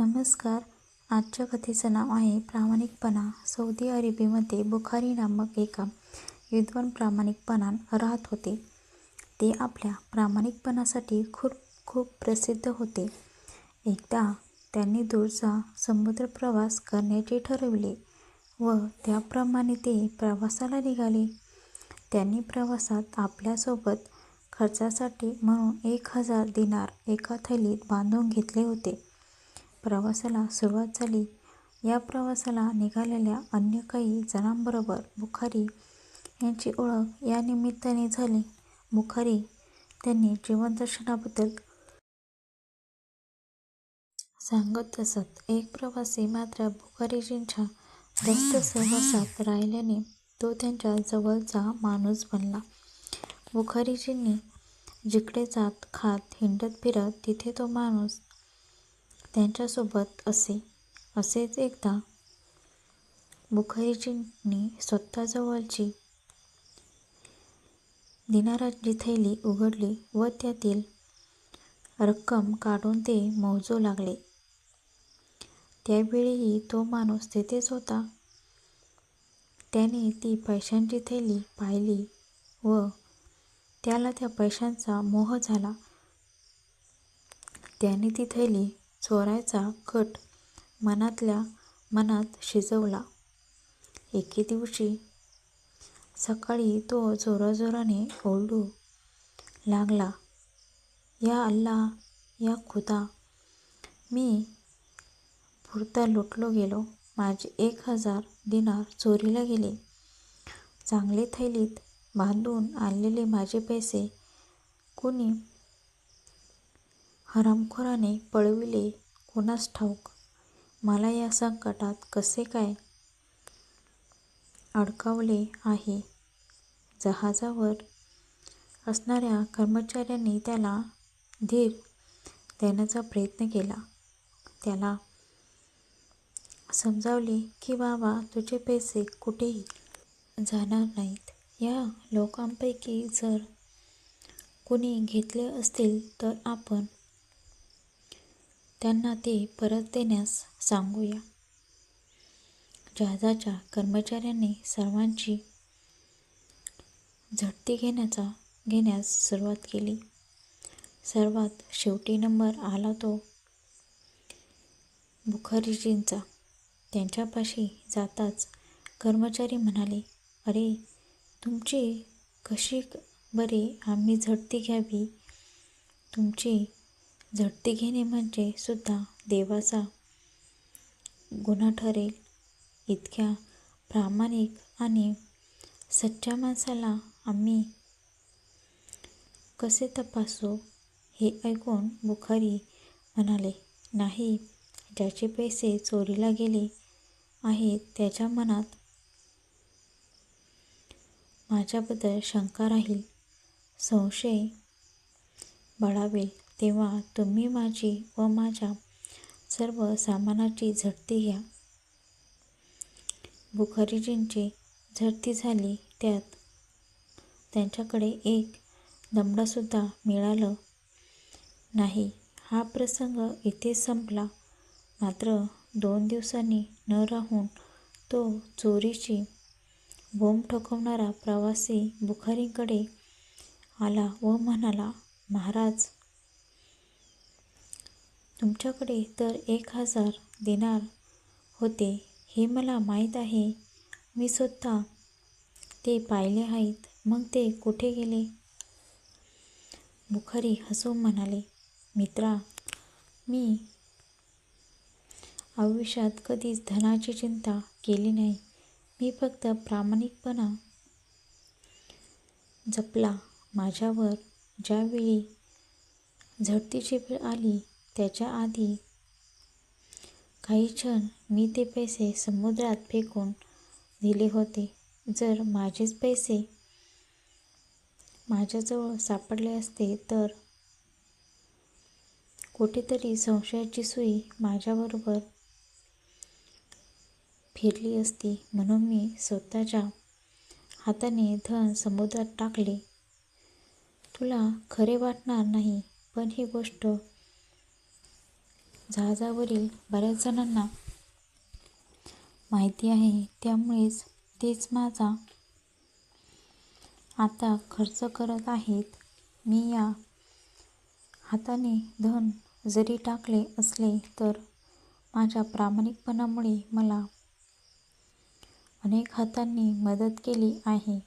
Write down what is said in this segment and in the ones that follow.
नमस्कार. आजच्या कथेचं नाव आहे प्रामाणिकपणा. सौदी अरेबियामध्ये बुखारी नामक एका विद्वान प्रामाणिकपणान राहत होते. ते आपल्या प्रामाणिकपणासाठी खूप खूप प्रसिद्ध होते. एकदा त्यांनी दूरचा समुद्र प्रवास करण्याचे ठरविले व त्याप्रमाणे ते प्रवासाला निघाले. त्यांनी प्रवासात आपल्यासोबत खर्चासाठी म्हणून एक हजार दिनार एका थैलीत बांधून घेतले होते. प्रवासाला सुरुवात झाली. या प्रवासाला निघालेल्या अन्य काही जणांबरोबर बुखारी यांची ओळख या निमित्ताने झाली. बुखारी त्यांनी जीवनदर्शनाबद्दल सांगत असत. एक प्रवासी मात्र बुखारीजींच्या जास्त सहवासात राहिल्याने तो त्यांच्या जवळचा माणूस बनला. बुखारीजींनी जिकडे जात खात हिंडत फिरत तिथे तो माणूस त्यांच्यासोबत असे असेच एकदा मुखर्जींनी स्वतःजवळची दिनाराची थैली उघडली व त्यातील रक्कम काढून ते मोजू लागले. त्यावेळीही तो माणूस तेथेच होता. त्याने ती पैशांची थैली पाहिली व त्याला त्या पैशांचा मोह झाला. त्याने ती थैली चोरायचा कट मनातल्या मनात शिजवला. एके दिवशी सकाळी तो जोराजोराने ओरडू लागला या अल्लाह या खुदा मी पुरता लुटलो गेलो. माझे एक हजार दिनार चोरीला गेले. चांगले थैलीत बांधून आणलेले माझे पैसे कुणी हरामखोराने पळविले कुणास ठाऊक? मला या संकटात कसे काय अडकावले आहे? जहाजावर असणाऱ्या कर्मचाऱ्यांनी त्याला धीर देण्याचा प्रयत्न केला. त्याला समजावले की बाबा तुझे पैसे कुठेही जाणार नाहीत. या लोकांपैकी जर कुणी घेतले असतील तर आपण त्यांना ते परत देण्यास सांगूया. जहाजाच्या कर्मचाऱ्यांनी सर्वांची झडती घेण्याचा घेण्यास सुरुवात केली. सर्वात शेवटी नंबर आला तो मुखर्जींचा. त्यांच्यापाशी जाताच कर्मचारी म्हणाले अरे तुमची कशी बरे? आम्ही झडती घ्यावी. तुमची झडती घेणे म्हणजे सुद्धा देवाचा गुन्हा ठरेल. इतक्या प्रामाणिक आणि सच्च्या माणसाला आम्ही कसे तपासू? हे ऐकून बुखारी म्हणाले नाही ज्याचे पैसे चोरीला गेले आहेत त्याच्या मनात माझ्याबद्दल शंका राहील संशय बळावेल. तेव्हा तुम्ही माझी व माझ्या सर्व सामानाची झडती घ्या. बुखारीजींची झडती झाली त्यात त्यांच्याकडे एक दमडासुद्धा मिळालं नाही. हा प्रसंग इथे संपला. मात्र दोन दिवसांनी न राहून तो चोरीची बोंब ठोकवणारा प्रवासी बुखारीकडे आला व म्हणाला महाराज तुमच्याकडे तर एक हजार देणार होते हे मला माहीत आहे. मी स्वतः ते पाहिले आहेत. मग ते कुठे गेले? बुखारी हसून म्हणाले मित्रा मी आयुष्यात कधीच धनाची चिंता केली नाही. मी फक्त प्रामाणिकपणा जपला. माझ्यावर ज्यावेळी झडतीची वेळ आली त्याच्या आधी काही क्षण मी ते पैसे समुद्रात फेकून दिले होते. जर माझेच पैसे माझ्याजवळ सापडले असते तर? कुठेतरी संशयाची सुई माझ्याबरोबर फिरली असती म्हणून मी स्वतःच्या हाताने धन समुद्रात टाकले. तुला खरे वाटणार नाही पण ही गोष्ट जहाजावरील बऱ्याच जणांना माहिती आहे. त्यामुळेच तेच माझा आता खर्च करत आहेत. मी या हाताने धन जरी टाकले असले तर माझ्या प्रामाणिकपणामुळे मला अनेक हातांनी मदत केली आहे.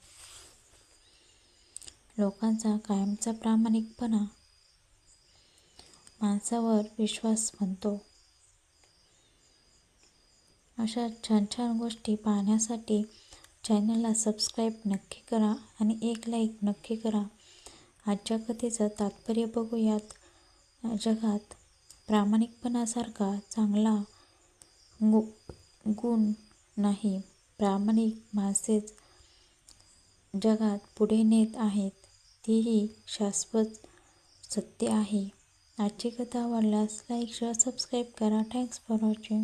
लोकांचा कायमचा प्रामाणिकपणा माणसावर विश्वास बनतो. अशा छान छान गोष्टी पाहण्यासाठी चॅनलला सबस्क्राईब नक्की करा आणि एक लाईक नक्की करा. आजच्या कथेचं तात्पर्य बघूयात. जगात प्रामाणिकपणासारखा चांगला गु गुण नाही. प्रामाणिक माणसेच जगात पुढे नेत आहेत. तीही शाश्वत सत्य आहे. आजची कथा आवडल्यास लाईक शेअर सबस्क्राईब करा. Thanks for watching